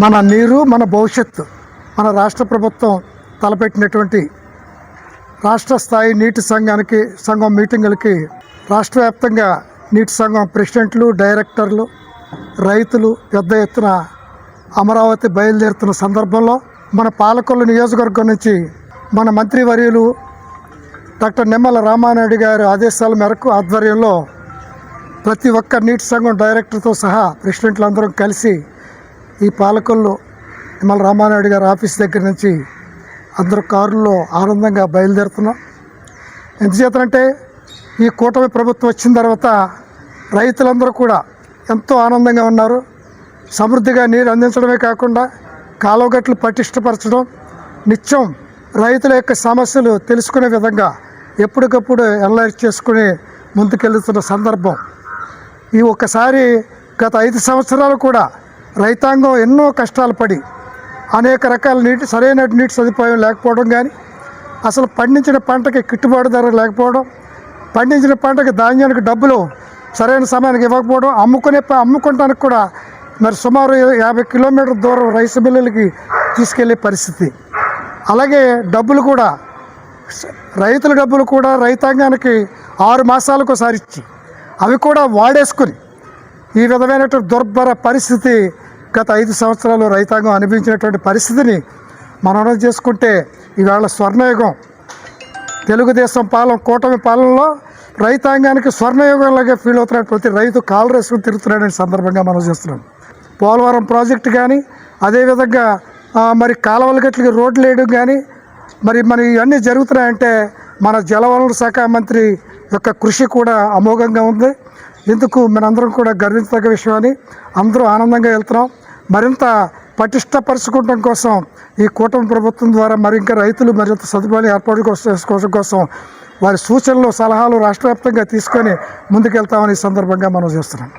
మన నీరు మన భవిష్యత్తు మన రాష్ట్ర ప్రభుత్వం తలపెట్టినటువంటి రాష్ట్ర స్థాయి నీటి సంఘానికి సంఘం మీటింగులకి రాష్ట్ర వ్యాప్తంగా నీటి సంఘం ప్రెసిడెంట్లు డైరెక్టర్లు రైతులు పెద్ద ఎత్తున అమరావతి బయలుదేరుతున్న సందర్భంలో మన పాలకొల్లు నియోజకవర్గం నుంచి మన మంత్రివర్యులు డాక్టర్ నిమ్మల రామానాయుడు గారి ఆదేశాల మేరకు ఆధ్వర్యంలో ప్రతి ఒక్క నీటి సంఘం డైరెక్టర్తో సహా ప్రెసిడెంట్లు అందరం కలిసి ఈ పాలకొల్లు నిమ్మల రామానాయుడు గారి ఆఫీస్ దగ్గర నుంచి అందరూ కారుల్లో ఆనందంగా బయలుదేరుతున్నాం. ఎందుచేతనంటే ఈ కూటమి ప్రభుత్వం వచ్చిన తర్వాత రైతులందరూ కూడా ఎంతో ఆనందంగా ఉన్నారు. సమృద్ధిగా నీరు అందించడమే కాకుండా కాలువగట్లు పటిష్టపరచడం నిత్యం రైతుల యొక్క సమస్యలు తెలుసుకునే విధంగా ఎప్పటికప్పుడు అనలైజ్ చేసుకుని ముందుకెళ్తున్న సందర్భం. ఈ ఒక్కసారి గత ఐదు సంవత్సరాలు కూడా రైతాంగం ఎన్నో కష్టాలు పడి అనేక రకాల నీటి సరైన నీటి సదుపాయం లేకపోవడం కానీ అసలు పండించిన పంటకి గిట్టుబాటు ధర లేకపోవడం పండించిన పంటకి ధాన్యానికి డబ్బులు సరైన సమయానికి ఇవ్వకపోవడం అమ్ముకునే అమ్ముకుంటానికి కూడా మరి సుమారు యాభై కిలోమీటర్ దూరం రైస్ మిల్లులకి తీసుకెళ్ళే పరిస్థితి. అలాగే డబ్బులు కూడా రైతుల డబ్బులు కూడా రైతాంగానికి ఆరు మాసాలకు ఒకసారి ఇచ్చి అవి కూడా వాడేసుకుని ఈ విధమైనటువంటి దుర్భర పరిస్థితి గత ఐదు సంవత్సరాలు రైతాంగం అనిపించినటువంటి పరిస్థితిని మనం చేసుకుంటే ఇవాళ స్వర్ణయుగం. తెలుగుదేశం పాలన కూటమి పాలనలో రైతాంగానికి స్వర్ణయుగంలాగా ఫీల్ అవుతున్నాడు ప్రతి రైతు కాలరేసుకుని తిరుగుతున్నాడని సందర్భంగా మనం చేస్తున్నాం. పోలవరం ప్రాజెక్టు కానీ అదేవిధంగా మరి కాలువల గట్లకి రోడ్లు వేయడం కానీ మరి మరి ఇవన్నీ జరుగుతున్నాయంటే మన జలవనరుల శాఖ మంత్రి యొక్క కృషి కూడా అమోఘంగా ఉంది. ఇందుకు మనందరం కూడా గర్వించదగ్గ విషయం అని అందరూ ఆనందంగా వెళ్తున్నాం. మరింత పటిష్టపరచుకోవడం కోసం ఈ కూటమి ప్రభుత్వం ద్వారా మరి ఇంకా రైతులు మరింత సదుపాయాలు ఏర్పాటు చేసుకోవడం కోసం వారి సూచనలు సలహాలు రాష్ట్ర వ్యాప్తంగా తీసుకొని ముందుకెళ్తామని ఈ సందర్భంగా మనం చేస్తున్నాం.